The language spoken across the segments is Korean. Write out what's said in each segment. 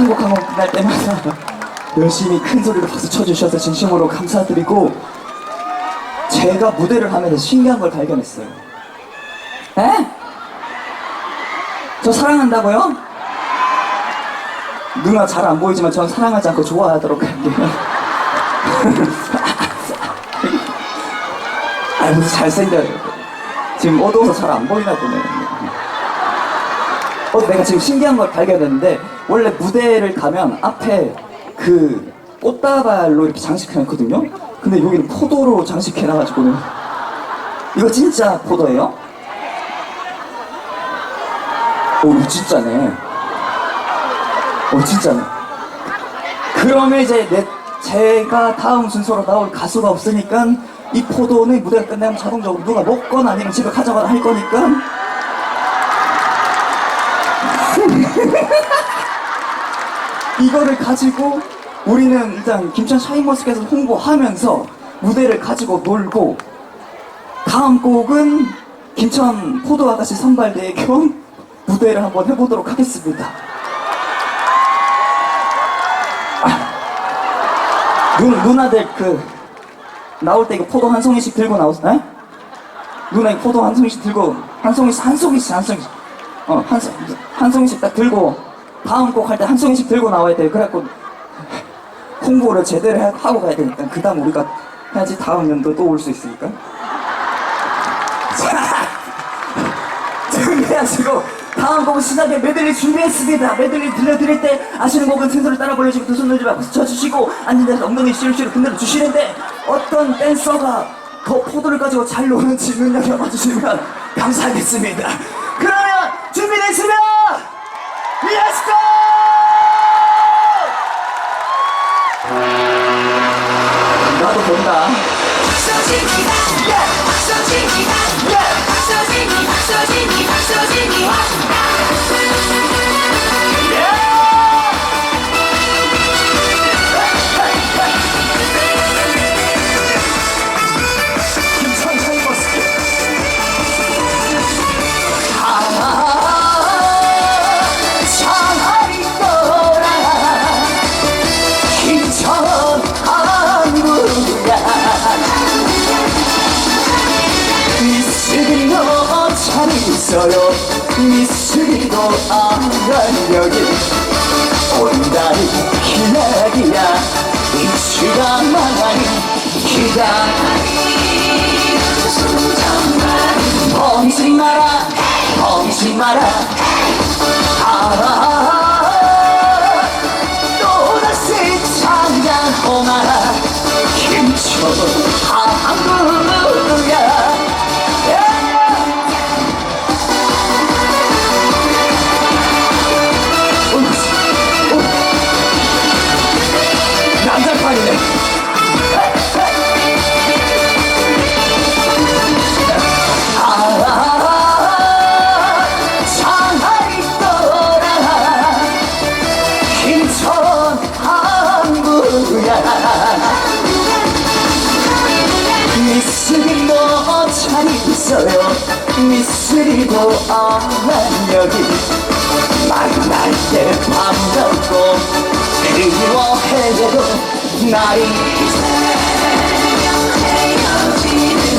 한국 한국 끝날 때마다 열심히 큰 소리로 박수 쳐주셔서 진심으로 감사드리고 제가 무대를 하면서 신기한 걸 발견했어요. 에? 저 사랑한다고요? 누나 잘 안 보이지만 전 사랑하지 않고 좋아하도록 할게요. 아 무슨 잘생겨요. 지금 어두워서 잘 안 보이나 보네. 어, 내가 지금 신기한 걸 발견했는데 원래 무대를 가면 앞에 그 꽃다발로 이렇게 장식해놨거든요. 근데 여기는 포도로 장식해놔가지고는 이거 진짜 포도예요? 오, 이거 진짜네. 오, 진짜네. 그러면 이제 내, 제가 다음 순서로 나올 가수가 없으니까 이 포도는 무대가 끝나면 자동적으로 누가 먹거나 아니면 집에 가져가나 할 거니까 이거를 가지고 우리는 일단 김천 샤인머스켓에서 홍보하면서 무대를 가지고 놀고 다음 곡은 김천 포도 아가씨 선발대회 겸 무대를 한번 해보도록 하겠습니다. 아, 누, 누나들 그 나올 때 이거 포도 한 송이씩 들고 나오세요? 에? 누나 이거 포도 한 송이씩 들고 한 송이씩 한 송이씩 한 송이씩 어한 한 송이씩 딱 들고 다음 곡 할 때 한 송이씩 들고 나와야 돼요. 그래갖고 홍보를 제대로 해- 하고 가야 되니까 그 다음 우리가 해야지 다음 연도 또 올 수 있으니까. 자 준비하시고 다음 곡 시작에 메들리 준비했습니다. 메들리 들려드릴 때 아시는 곡은 순서를 따라 불러주고 두 손을 박수 쳐주시고 앉은 데서 엉덩이 시루시루 흔들어 주시는데 어떤 댄서가 더 포도를 가지고 잘 노는지 눈여겨봐 주시면 감사하겠습니다. 그러면 준비됐으면 Go! 나도 본다. 박서진이다 박서진이다 박서진이 박서진이 박서진이 왔다 있어요. 안간 여기. 온다리 기나기야. 이치가 많이 기다리 멈추지 마라 멈추지 마라 있어요 미스리도 아만 여기 만날 때 반갑고 그리워해도 나이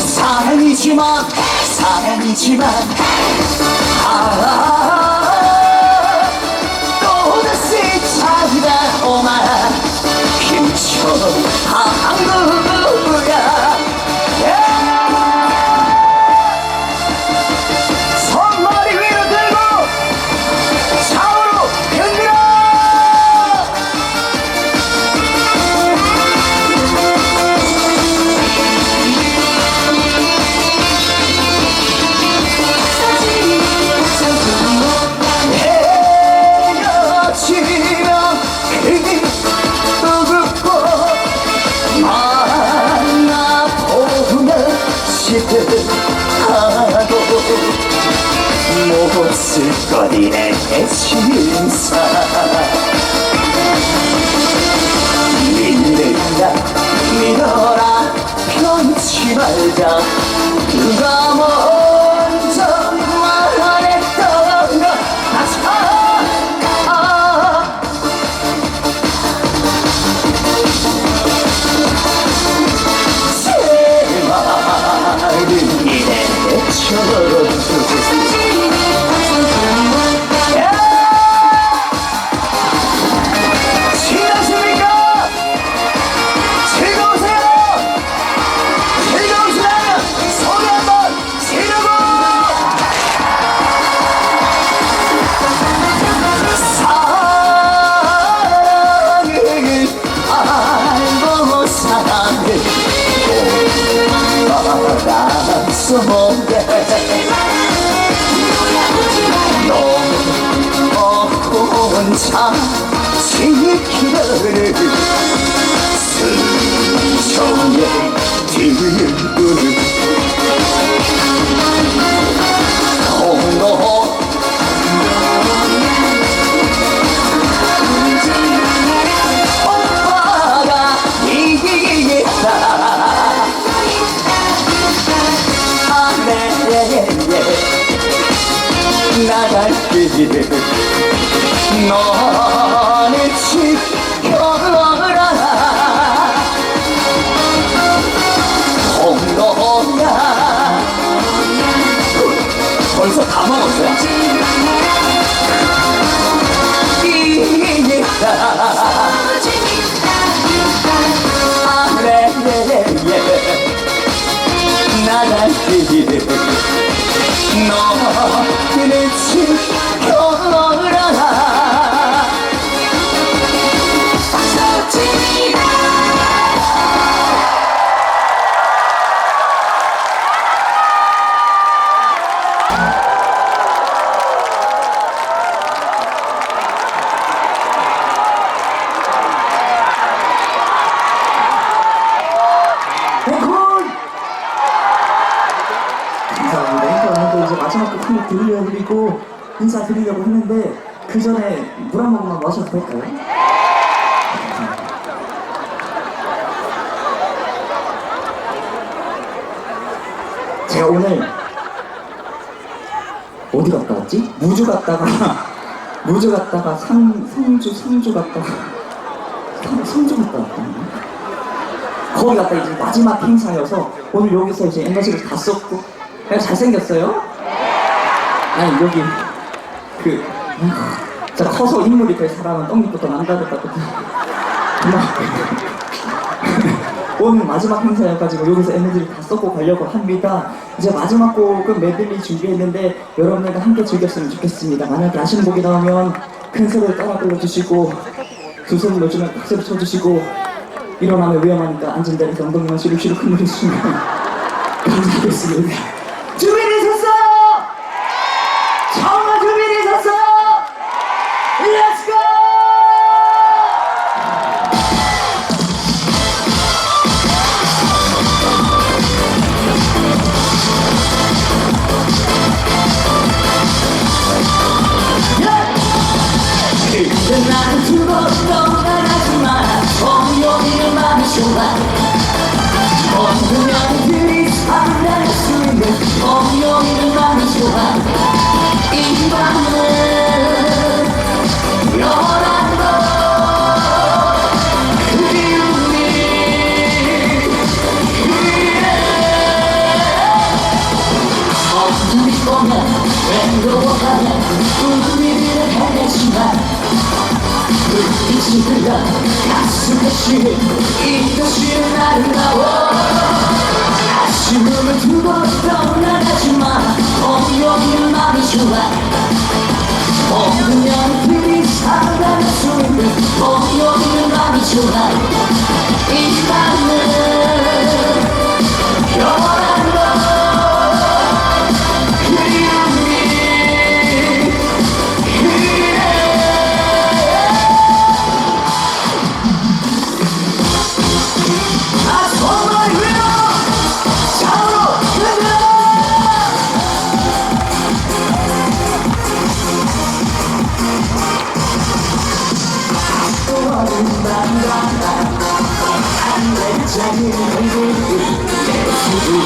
사랑이지만 사랑이지만 아 또다시 찾아오마라 김천 한국야 나갈 길을 너는 지켜라 드리려고 했는데 그 전에 물 한 모금만 마셔도 될까요? 제가 오늘 어디 갔다 왔지? 무주 갔다가 무주 갔다가 상, 상주 상주 갔다가 상, 상주 갔다 왔거든요. 거기 갔다 이제 마지막 행사여서 오늘 여기서 이제 에너지를 다 썼고 내가 잘생겼어요? 아니 여기 그 진짜 커서 인물이 될 사람은 떡잎부터 남다르다고. 그만 오늘 마지막 행사여가지고 여기서 에너지를 다 쏟고 가려고 합니다. 이제 마지막 곡은 메들리 준비했는데 여러분들과 함께 즐겼으면 좋겠습니다. 만약에 아시는 곡이 나오면 큰 소리를 따라 불러주시고 두 손을 넣어주면 박수를 쳐주시고 일어나면 위험하니까 앉은 자리에서 엉덩이만 시룩시룩 흔들어주시면 감사하겠습니다. 나는 두번 떠나가지만 어려운 마음이 좋아 모든 양들이 상당할 수 있는 어려운 마음이 좋아 이 밤은 흘러 가슴에 쉬는 이것이 아름다워 아쉬움을 두고 떠나가지마 어려운 마음이 좋아. 모든 연들이 살아갈 수 있는 어려운 마음이 좋아. 이 밤은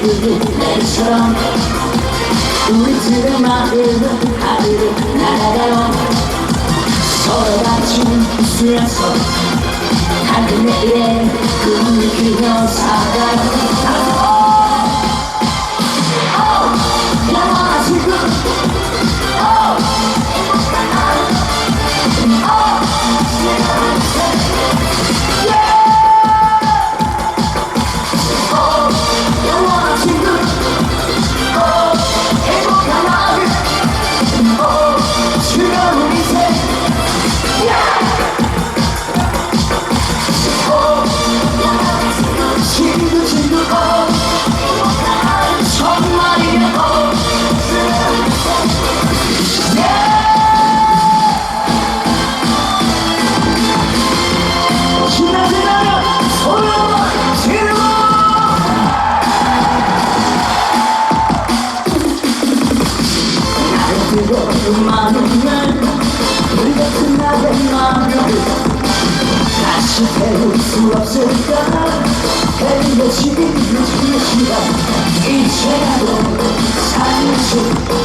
너는 비둘기 내처럼 우리들의 마음은 하늘을 날아가요. 서로 웃으면서 밝은 내일에 꿈을 그려 살아요 행복이 늦은 시간 이제라도 살수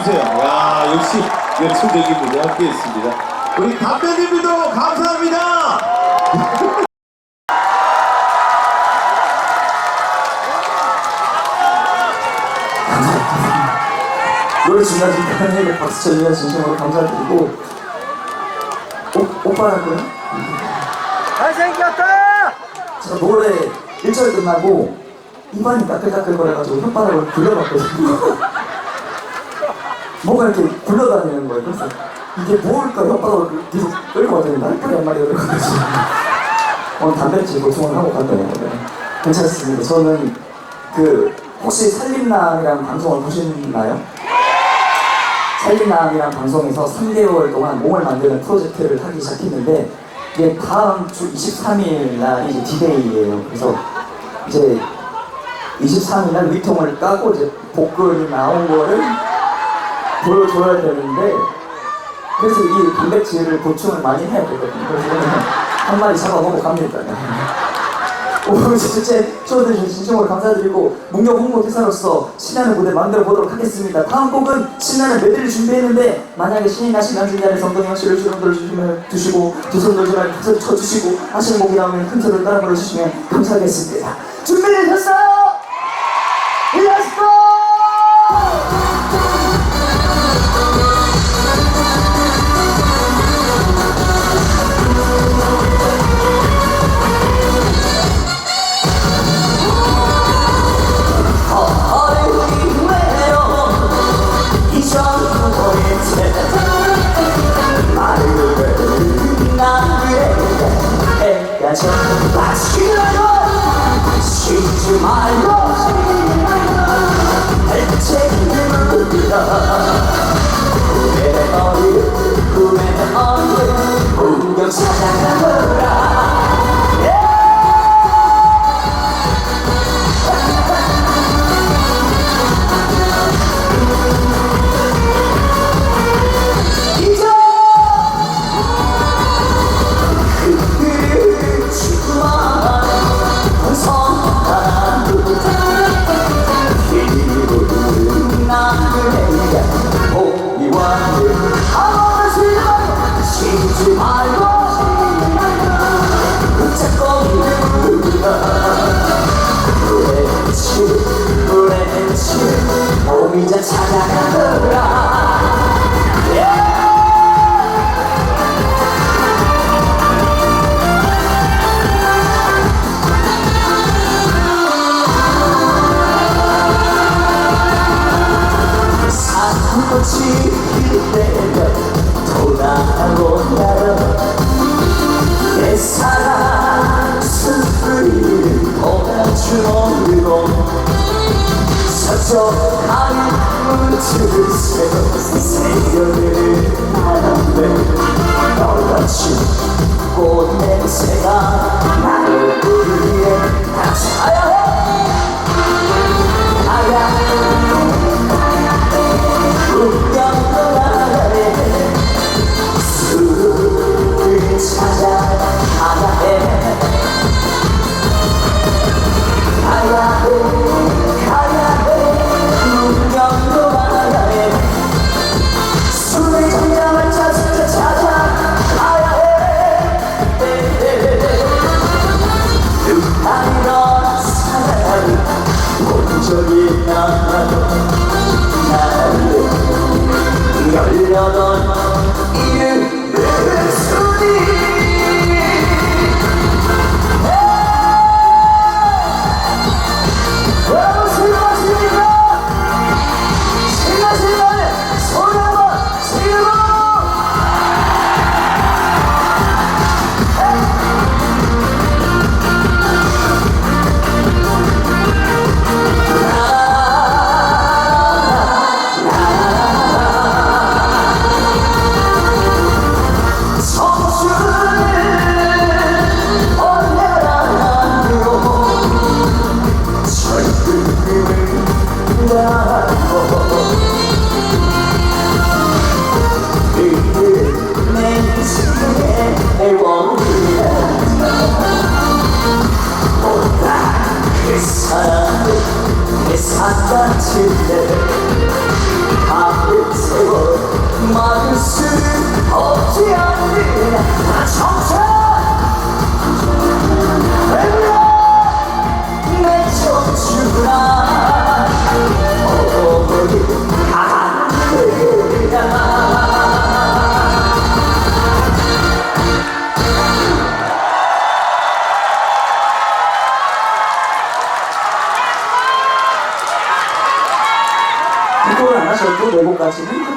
주세요. 야, 역시 열정적인 분이 함께 했습니다. 우리 담배님들도 감사합니다. 노래 팬에게 박수 쳐주셔서 진심으로 감사드리고 오, 오빠랄 거야? 잘생겼다! 제가 노래 1절 끝나고 입안이 따끌따끌 거려가지고 혓바닥을 굴려봤거든요 뭐가 이렇게 굴러다니는 거예요 그래서 이게 뭘까 혓바닥을 계속 끌고 왔더니 날파리 한 마리가 들어가지고 오늘 단백질 보충을 하고 갔더니 네. 괜찮습니다 저는 그 혹시 살림남이라는 방송을 보셨나요? 살림남이라는 방송에서 3개월 동안 몸을 만드는 프로젝트를 하기 시작했는데 이게 다음 주 23일 날이 이제 디데이예요. 그래서 이제 23일 날 위통을 까고 이제 복근이 나온 거를 보여줘야 되는데 그래서 이 단백질을 보충을 많이 해야 되거든요. 그래서 한 마리 잡아먹고 갑니다. 오늘 실제 초대해주신 진심으로 감사드리고 문경 홍보 대사로서 신나는 무대 만들어 보도록 하겠습니다. 다음 곡은 신나는 메들리 준비했는데 만약에 신이 그 자리에 엉덩이 씨를 주름 들어주시면 두시고 두손 들지만 박수 쳐주시고 하시는 곡이 나오면 큰 소리를 따라 불러주시면 감사하겠습니다. 준비되셨어요? 해야죠 맛있게 말고 시키지 말고 대책을 물으라 사랑내 사랑같은 내 Brasil.